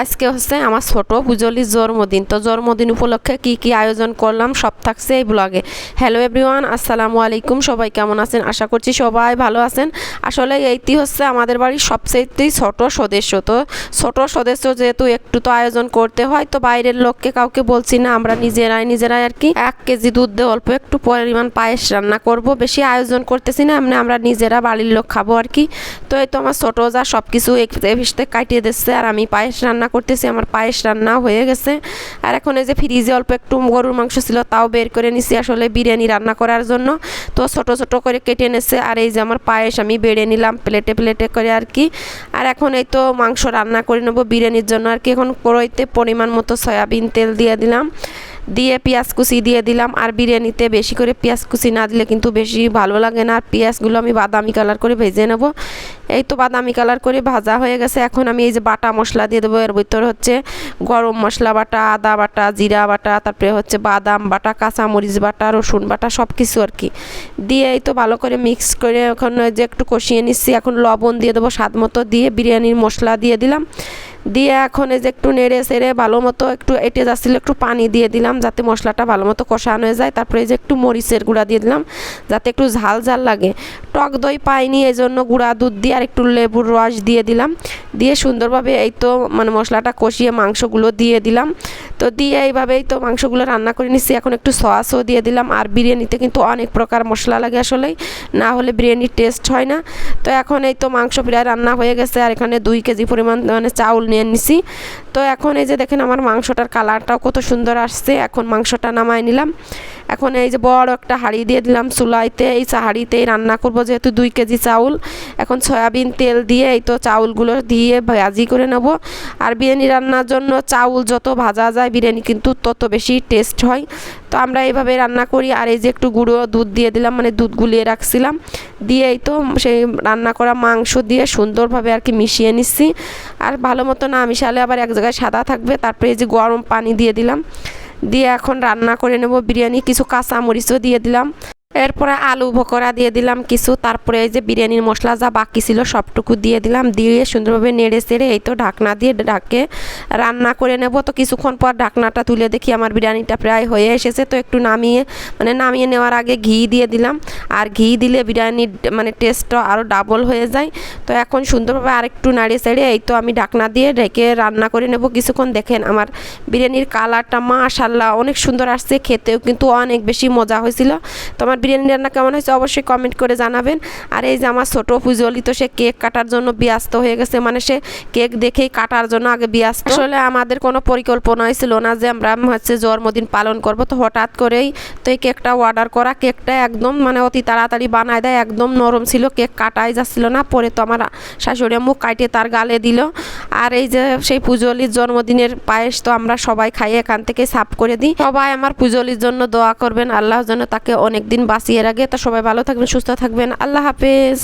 আজকে হচ্ছে আমার ছোট পুজলির জন্মদিন। তো জন্মদিন উপলক্ষে কি কি আয়োজন করলাম সব থাকছে এই ব্লগে হ্যালো এভরিওয়ান আসসালামু আলাইকুম। সবাই কেমন আছেন? আশা করছি সবাই ভালো আছেন। আসলে এইটি হচ্ছে আমাদের বাড়ির সবচেয়েতেই ছোট সদস্য। তো ছোট সদস্য যেহেতু একটু তো আয়োজন করতে হয়, তো বাইরের লোককে কাউকে বলছি না, আমরা নিজেরাই নিজেরাই আর কি এক কেজি দুধ দিয়ে অল্প একটু পরিমাণ পায়েস রান্না করব। বেশি আয়োজন করতেছি না, এমনি আমরা নিজেরা বাড়ির লোক খাব আর কি। তো এই তো আমার ছোট যা সব কিছু কাটিয়ে দিচ্ছে আর আমি পায়েস রান্না করতেছি, আমার পায়েস রান্না হয়ে গেছে। আর এখন এই যে ফ্রিজে অল্প একটু গরুর মাংস ছিল, তাও বের করে নিছি আসলে বিরিয়ানি রান্না করার জন্য। তো ছোট ছোট করে কেটে এনেছে আর এই যে আমার পায়েস আমি বেড়ে নিলাম প্লেটে প্লেটে করে আর কি। আর এখন এই তো মাংস রান্না করে নেব বিরিয়ানির জন্য আর কি। এখন কড়াইতে পরিমাণ মতো সয়াবিন তেল দিয়ে দিলাম। দিয়ে পেঁয়াজ কুচি দিয়ে দিলাম। আর বিরিয়ানিতে বেশি করে পেঁয়াজ কুচি না দিলে কিন্তু বেশি ভালো লাগে না। আর পেঁয়াজগুলো আমি বাদামি কালার করে ভেজে নেব। এই তো বাদামি কালার করে ভাজা হয়ে গেছে। এখন আমি এই যে বাটা মশলা দিয়ে দেবো। এর ভিতর হচ্ছে গরম মশলা বাটা, আদা বাটা, জিরা বাটা, তারপরে হচ্ছে বাদাম বাটা, কাঁচামরিচ বাটা, রসুন বাটা সব কিছু আর কি। দিয়ে এই তো ভালো করে মিক্স করে এখন যে একটু কষিয়ে নিচ্ছি। এখন লবণ দিয়ে দেবো স্বাদ মতো। দিয়ে বিরিয়ানির মশলা দিয়ে দিলাম। দিয়ে এখন এই যে একটু নেড়ে সেড়ে ভালো মতো একটু এটে যাচ্ছিল, একটু পানি দিয়ে দিলাম যাতে মশলাটা ভালো মতো কষানো হয়ে যায়। তারপরে এই যে একটু মরিচের গুঁড়া দিয়ে দিলাম যাতে একটু ঝাল ঝাল লাগে। টক দই পাইনি, এই জন্য গুঁড়া দুধ দিয়ে আর একটু লেবুর রস দিয়ে দিলাম। দিয়ে সুন্দরভাবে এই তো মানে মশলাটা কষিয়ে মাংসগুলো দিয়ে দিলাম। তো দিয়ে এইভাবেই তো মাংসগুলো রান্না করে নিচ্ছি। এখন একটু সসও দিয়ে দিলাম। আর বিরিয়ানিতে কিন্তু অনেক প্রকার মশলা লাগে আসলেই, না হলে বিরিয়ানির টেস্ট হয় না। তো এখন এই তো মাংস প্রায় রান্না হয়ে গেছে। আর এখানে দুই কেজি পরিমাণ মানে চাউল নিয়ে নিছি। তো এখন এই যে দেখেন আমার মাংসটার কালারটাও কত সুন্দর আসছে। এখন মাংসটা নামায় নিলাম। এখন এই যে বড় একটা হাঁড়ি দিয়ে দিলাম চুলাইতে, এই হাঁড়িতেই রান্না করব যেহেতু দুই কেজি চাউল। এখন সয়াবিন তেল দিয়ে এই তো চাউলগুলো দিয়ে ভাজি করে নেব। আর বিরিয়ানি রান্নার জন্য চাউল যত ভাজা যায় বিরিয়ানি কিন্তু তত বেশি টেস্ট হয়। তো আমরা এইভাবে রান্না করি। আর এই যে একটু গুঁড়ো দুধ দিয়ে দিলাম মানে দুধ গুলিয়ে রাখছিলাম। দিয়ে এই তো সেই রান্না করা মাংস দিয়ে সুন্দরভাবে আর কি মিশিয়ে নিচ্ছি। আর ভালো মতো না মিশালে আবার এক জায়গায় সাদা থাকবে। তারপরে এই যে গরম পানি দিয়ে দিলাম। দিয়ে এখন রান্না করে নেব বিরিয়ানি কিছু কাঁচা মরিচও দিয়ে দিলাম। এরপরে আলু ভোকরা দিয়ে দিলাম কিছু, তারপরে এই যে বিরিয়ানির মশলা যা বাকি ছিল সবটুকু দিয়ে দিলাম, দিয়ে সুন্দরভাবে নেড়ে সেড়ে এই তো ঢাকনা দিয়ে ঢাকে রান্না করে নেব। তো কিছুক্ষণ পর ঢাকনাটা তুলে দেখি আমার বিরিয়ানিটা প্রায় হয়ে এসেছে। তো একটু নামিয়ে মানে নামিয়ে নেওয়ার আগে ঘি দিয়ে দিলাম। আর ঘি দিলে বিরিয়ানির মানে টেস্টটা আরও ডাবল হয়ে যায়। তো এখন সুন্দরভাবে আরেকটু নাড়িয়ে সেড়ে এই তো আমি ঢাকনা দিয়ে ঢেকে রান্না করে নেব কিছুক্ষণ। দেখেন আমার বিরিয়ানির কালারটা মাশাল্লাহ অনেক সুন্দর আসছে, খেতেও কিন্তু অনেক বেশি মজা হয়েছিল। তো আমার বিরিয়ানি রান্না কেমন হয়েছে অবশ্যই কমেন্ট করে জানাবেন। আর এই যে আমার ছোটো পুজলি তো সে কেক কাটার জন্য ব্যস্ত হয়ে গেছে মানে সে কেক দেখেই কাটার জন্য আগে ব্যস্ত। আসলে আমাদের কোনো পরিকল্পনাই ছিল না যে আমরা হচ্ছে জন্মদিন পালন করব, তো হঠাৎ করেই তো এই কেকটা অর্ডার করা কেকটা একদম মানে অতি তাড়াতাড়ি বানায় দেয়, একদম নরম ছিল কেক কাটাই যাচ্ছিল না, পরে তো আমার শাশুড়ি মুখ কাটিয়ে তার গালে দিল। আর এই যে সেই পুজলির জন্মদিনের পায়েস তো আমরা সবাই খাই, এখান থেকে সাফ করে দিই। সবাই আমার পুজলির জন্য দোয়া করবেন, আল্লাহ যেন তাকে অনেক দিন বাঁচিয়ে রাখে। তা সবাই ভালো থাকবেন সুস্থ থাকবেন। আল্লাহ হাফেজ।